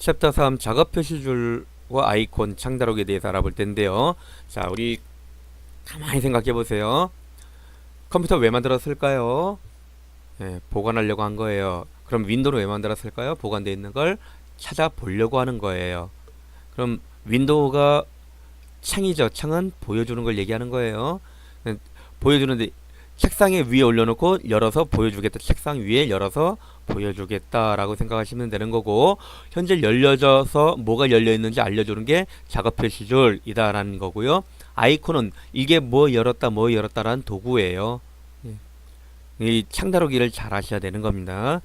챕터 3 작업 표시줄과 아이콘 창다록에 대해서 알아볼 텐데요. 자, 우리 가만히 생각해 보세요. 컴퓨터 왜 만들었을까요? 예, 보관하려고 한 거예요. 그럼 윈도우를 왜 만들었을까요? 보관되어 있는 걸 찾아보려고 하는 거예요. 그럼 윈도우가 창이죠. 창은 보여주는 걸 얘기하는 거예요. 예, 보여주는데 책상에 위에 올려놓고 열어서 보여주겠다. 책상 위에 열어서 보여주겠다라고 생각하시면 되는 거고 현재 열려져서 뭐가 열려 있는지 알려주는 게 작업 표시줄이다라는 거고요. 아이콘은 이게 뭐 열었다 뭐 열었다라는 도구예요. 예. 이 창다루기를 잘 하셔야 되는 겁니다.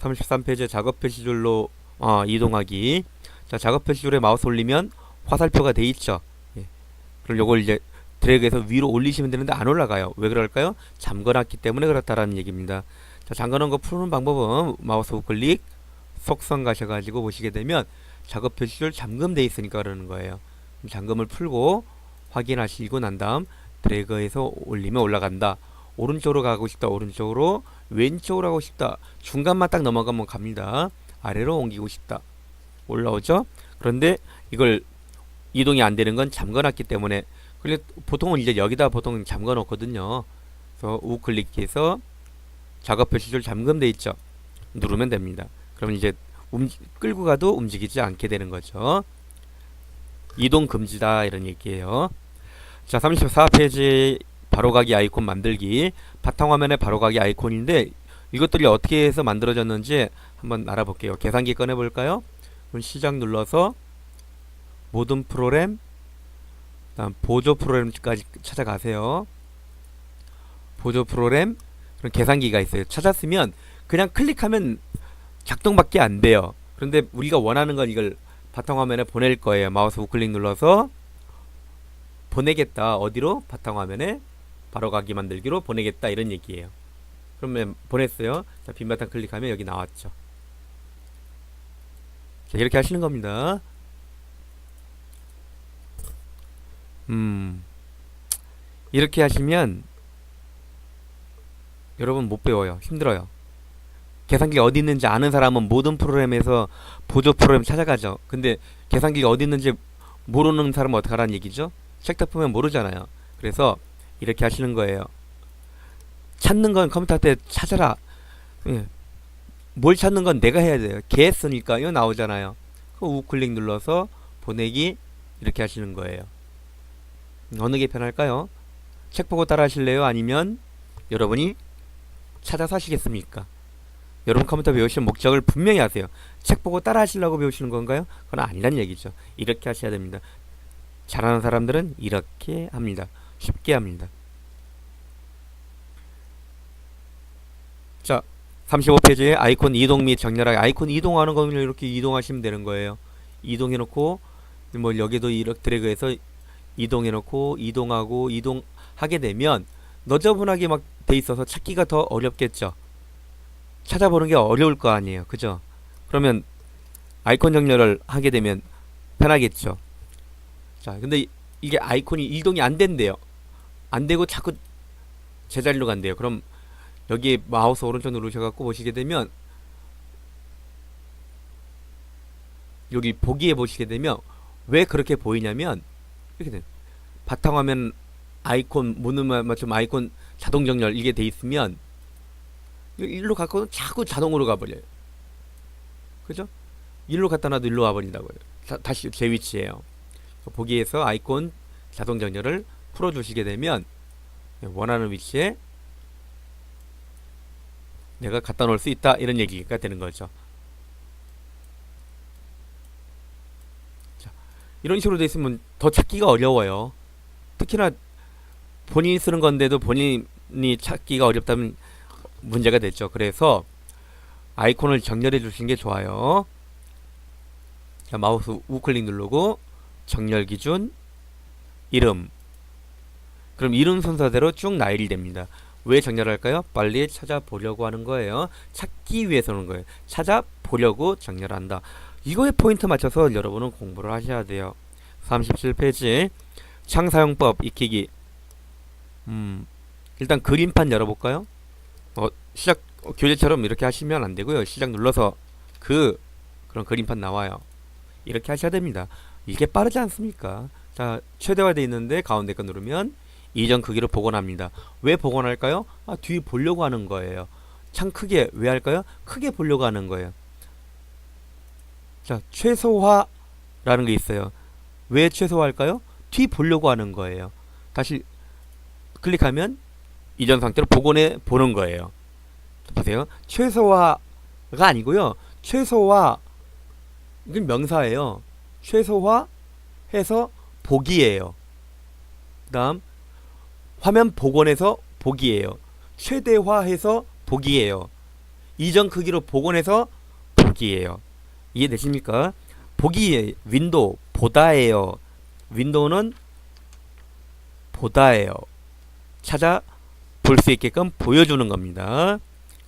33페이지 작업 표시줄로 어, 이동하기. 자, 작업 표시줄에 마우스 올리면 화살표가 돼 있죠. 예. 그럼 요걸 이제 드래그해서 위로 올리시면 되는데 안 올라가요. 왜 그럴까요? 잠궈놨기 때문에 그렇다라는 얘기입니다. 자, 잠궈놓은 거 푸는 방법은 마우스 우클릭 속성 가셔가지고 보시게 되면 작업 표시줄 잠금돼 있으니까 그러는 거예요. 잠금을 풀고 확인하시고 난 다음 드래그해서 올리면 올라간다. 오른쪽으로 가고 싶다. 오른쪽으로 왼쪽으로 가고 싶다. 중간만 딱 넘어가면 갑니다. 아래로 옮기고 싶다. 올라오죠? 그런데 이걸 이동이 안 되는 건 잠궈놨기 때문에 그래 보통은 이제 여기다 보통 잠궈 놓거든요. 그래서 우클릭해서 작업 표시줄 잠금돼 있죠. 누르면 됩니다. 그러면 이제 움직, 끌고 가도 움직이지 않게 되는 거죠. 이동 금지다 이런 얘기예요. 자, 34페이지 바로가기 아이콘 만들기 바탕화면에 바로가기 아이콘인데 이것들이 어떻게 해서 만들어졌는지 한번 알아볼게요. 계산기 꺼내 볼까요? 그럼 시작 눌러서 모든 프로그램 보조 프로그램까지 찾아가세요. 보조 프로그램 그럼 계산기가 있어요. 찾았으면 그냥 클릭하면 작동밖에 안 돼요. 그런데 우리가 원하는 건 이걸 바탕화면에 보낼 거예요. 마우스 우클릭 눌러서 보내겠다. 어디로? 바탕화면에 바로 가기 만들기로 보내겠다. 이런 얘기예요. 그러면 보냈어요. 자, 빈 바탕 클릭하면 여기 나왔죠. 자, 이렇게 하시는 겁니다. 음, 이렇게 하시면 여러분 못 배워요. 힘들어요. 계산기가 어디 있는지 아는 사람은 모든 프로그램에서 보조 프로그램 찾아가죠. 근데 계산기가 어디 있는지 모르는 사람은 어떡하라는 얘기죠? 책딱 보면 모르잖아요. 그래서 이렇게 하시는 거예요. 찾는 건 컴퓨터한테 찾아라. 예. 뭘 찾는 건 내가 해야 돼요. 개 쓰니까 이거 나오잖아요. 그 우클릭 눌러서 보내기 이렇게 하시는 거예요. 어느 게 편할까요? 책 보고 따라 하실래요? 아니면 여러분이 찾아서 하시겠습니까? 여러분 컴퓨터 배우시는 목적을 분명히 아세요. 책 보고 따라 하시려고 배우시는 건가요? 그건 아니란 얘기죠. 이렇게 하셔야 됩니다. 잘하는 사람들은 이렇게 합니다. 쉽게 합니다. 자, 35페이지에 아이콘 이동 및 정렬하기. 아이콘 이동하는 거는 이렇게 이동하시면 되는 거예요. 이동해 놓고 뭐 여기도 이렇게 드래그해서 이동해 놓고 이동하고 이동하게 되면 너저분하게 막 돼 있어서 찾기가 더 어렵겠죠. 찾아보는 게 어려울 거 아니에요. 그죠? 그러면 아이콘 정렬을 하게 되면 편하겠죠. 자, 근데 이- 이게 아이콘이 이동이 안 된대요. 안 되고 자꾸 제자리로 간대요. 그럼 여기 마우스 오른쪽 누르셔갖고 보시게 되면 여기 보기에 보시게 되면 왜 그렇게 보이냐면 이렇게 돼. 바탕화면 아이콘 문음만 맞춤 아이콘 자동 정렬 이게 돼 있으면 일로 갖고는 자꾸 자동으로 가버려요. 그죠? 일로 갖다 놔도 일로 와버린다고요. 다, 다시 제 위치에요. 보기에서 아이콘 자동 정렬을 풀어주시게 되면 원하는 위치에 내가 갖다 놓을 수 있다 이런 얘기가 되는 거죠. 자, 이런 식으로 돼 있으면 더 찾기가 어려워요. 특히나 본인이 쓰는 건데도 본인이 찾기가 어렵다면 문제가 됐죠. 그래서 아이콘을 정렬해 주시는 게 좋아요. 자, 마우스 우클릭 누르고 정렬 기준 이름 그럼 이름 순서대로 쭉 나열이 됩니다. 왜 정렬할까요? 빨리 찾아보려고 하는 거예요. 찾기 위해서는 거예요. 찾아보려고 정렬한다. 이거에 포인트 맞춰서 여러분은 공부를 하셔야 돼요. 37페이지 창사용법 익히기 음, 일단 그림판 열어볼까요? 어, 시작 어, 교재처럼 이렇게 하시면 안 되고요. 시작 눌러서 그 그런 그림판 나와요. 이렇게 하셔야 됩니다. 이게 빠르지 않습니까? 자, 최대화되어 있는데 가운데 거 누르면 이전 크기로 복원합니다. 왜 복원할까요? 아, 뒤 보려고 하는 거예요. 창 크게 왜 할까요? 크게 보려고 하는 거예요. 자, 최소화라는 게 있어요. 왜 최소화할까요? 뒤 보려고 하는 거예요. 다시 클릭하면 이전 상태로 복원해 보는 거예요. 보세요. 최소화가 아니고요. 최소화 이건 명사예요. 최소화 해서 보기예요. 그다음 화면 복원해서 보기예요. 최대화해서 보기예요. 이전 크기로 복원해서 보기예요. 이해되십니까? 보기 윈도우 보다예요. 윈도우는 보다예요. 찾아 볼 수 있게끔 보여주는 겁니다.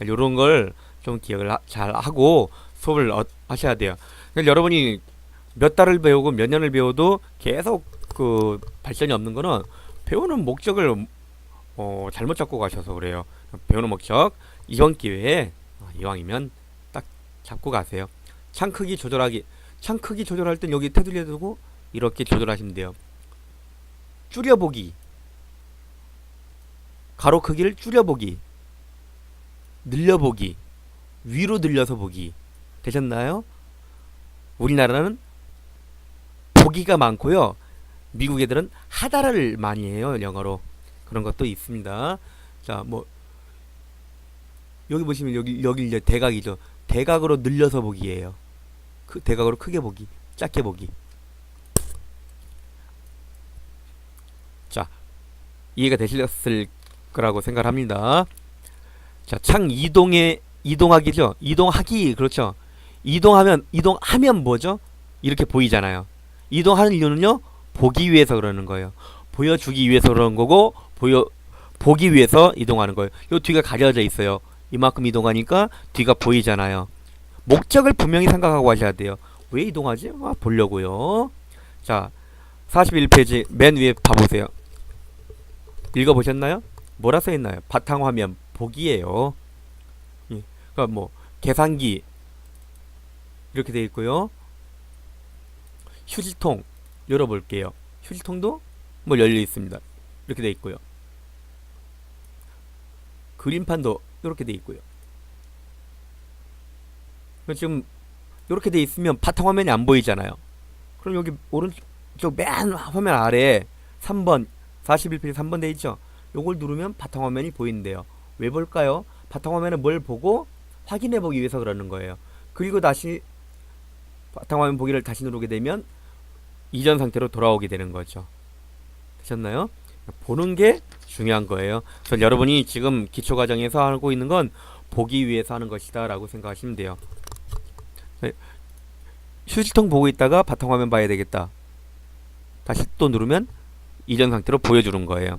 이런 걸 좀 기억을 하- 잘 하고 수업을 어- 하셔야 돼요. 그러니까 여러분이 몇 달을 배우고 몇 년을 배워도 계속 그 발전이 없는 거는 배우는 목적을 어, 잘못 잡고 가셔서 그래요. 배우는 목적 이번 기회에 어, 이왕이면 딱 잡고 가세요. 창 크기 조절하기. 창 크기 조절할 땐 여기 테두리에 두고 이렇게 조절하시면 돼요. 줄여보기. 가로 크기를 줄여보기. 늘려보기. 위로 늘려서 보기. 되셨나요? 우리나라는 보기가 많고요. 미국 애들은 하다를 많이 해요. 영어로. 그런 것도 있습니다. 자, 뭐 여기 보시면 여기 여기 이제 대각이죠. 대각으로 늘려서 보기예요. 그 대각으로 크게 보기, 작게 보기. 자, 이해가 되셨을 거라고 생각합니다. 자, 창 이동에 이동하기죠. 이동하기 그렇죠. 이동하면 이동하면 뭐죠? 이렇게 보이잖아요. 이동하는 이유는요. 보기 위해서 그러는 거예요. 보여주기 위해서 그러는 거고 보여 보기 위해서 이동하는 거예요. 요 뒤가 가려져 있어요. 이만큼 이동하니까 뒤가 보이잖아요. 목적을 분명히 생각하고 하셔야 돼요. 왜 이동하지? 아, 보려고요. 자, 41페이지 맨 위에 봐보세요. 읽어보셨나요? 뭐라 써 있나요? 바탕화면 보기예요. 예. 그러니까 뭐 계산기 이렇게 돼 있고요. 휴지통 열어볼게요. 휴지통도 뭐 열려 있습니다. 이렇게 돼 있고요. 그림판도 이렇게 돼 있고요. 그럼 지금 이렇게 돼 있으면 바탕 화면이 안 보이잖아요. 그럼 여기 오른쪽 맨 화면 아래에 3번 41페이지 3번 돼 있죠. 요걸 누르면 바탕 화면이 보이는데요. 왜 볼까요? 바탕 화면은 뭘 보고 확인해 보기 위해서 그러는 거예요. 그리고 다시 바탕화면 보기를 다시 누르게 되면 이전 상태로 돌아오게 되는 거죠. 되셨나요? 보는 게 중요한 거예요. 그래서 여러분이 지금 기초 과정에서 하고 있는 건 보기 위해서 하는 것이다라고 생각하시면 돼요. 네. 휴지통 보고 있다가 바탕화면 봐야 되겠다. 다시 또 누르면 이전 상태로 보여주는 거예요.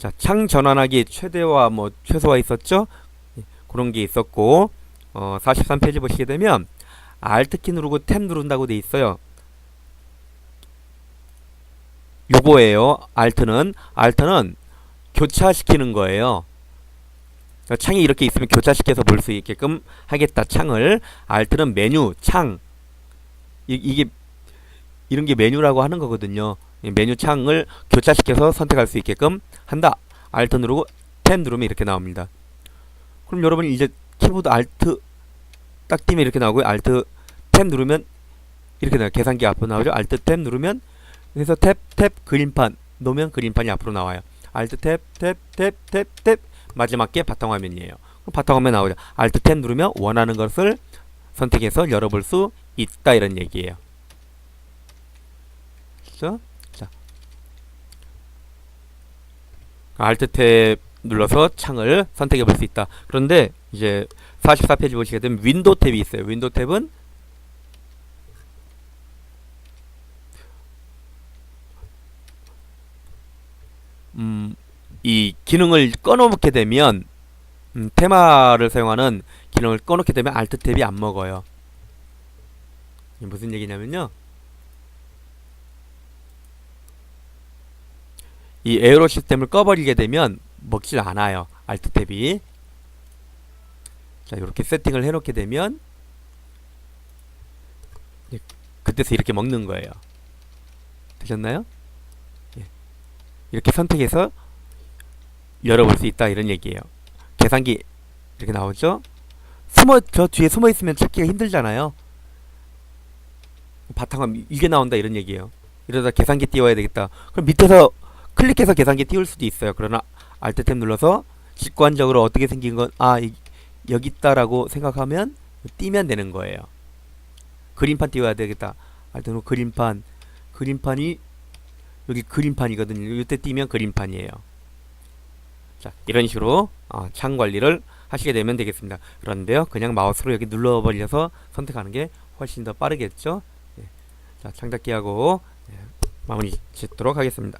자, 창 전환하기 최대화 뭐 최소화 있었죠? 네, 그런 게 있었고 어, 43페이지 보시게 되면 Alt 키 누르고 탭 누른다고 돼 있어요. 요거예요. Alt는 Alt는 교차시키는 거예요. 그러니까 창이 이렇게 있으면 교차시켜서 볼 수 있게끔 하겠다. 창을 Alt는 메뉴, 창 이, 이게 이런 게 메뉴라고 하는 거거든요. 이 메뉴 창을 교차시켜서 선택할 수 있게끔 한다. Alt 누르고 탭 누르면 이렇게 나옵니다. 그럼 여러분이 이제 키보드 Alt 딱 띄면 이렇게 나오고요. Alt 탭 누르면 이렇게 나와요. 계산기 앞으로 나오죠. Alt 탭 누르면 그래서 탭 탭 그림판 놓으면 그림판이 앞으로 나와요. Alt 탭 탭 탭 탭 탭 마지막 게 바탕화면이에요. 바탕화면 나오죠. Alt 탭 누르면 원하는 것을 선택해서 열어볼 수 있다 이런 얘기예요. 그렇죠? 자, Alt 탭 눌러서 창을 선택해 볼 수 있다. 그런데 이제 44페이지 보시게 되면 윈도우 탭이 있어요. 윈도우 탭은 음, 이 기능을 꺼놓게 되면 음, 테마를 사용하는 기능을 꺼놓게 되면 Alt 탭이 안 먹어요. 무슨 얘기냐면요. 이 에어로 시스템을 꺼버리게 되면 먹질 않아요. Alt 탭이. 자, 이렇게 세팅을 해놓게 되면 밑에서 이렇게 먹는 거예요. 되셨나요? 예. 이렇게 선택해서 열어볼 수 있다 이런 얘기예요. 계산기 이렇게 나오죠? 숨어 저 뒤에 숨어 있으면 찾기가 힘들잖아요. 바탕화면 이게 나온다 이런 얘기예요. 이러다 계산기 띄워야 되겠다. 그럼 밑에서 클릭해서 계산기 띄울 수도 있어요. 그러나 Alt 탭 눌러서 직관적으로 어떻게 생긴 건아 여기 있다라고 생각하면 띄면 되는 거예요. 그림판 띄워야 되겠다. 누르 그림판 그림판이 여기 그림판이거든요. 이때 띄면 그림판이에요. 자 이런 식으로 어, 창 관리를 하시게 되면 되겠습니다. 그런데요, 그냥 마우스로 여기 눌러버려서 선택하는 게 훨씬 더 빠르겠죠. 예. 자, 창닫기하고 예, 마무리 짓도록 하겠습니다.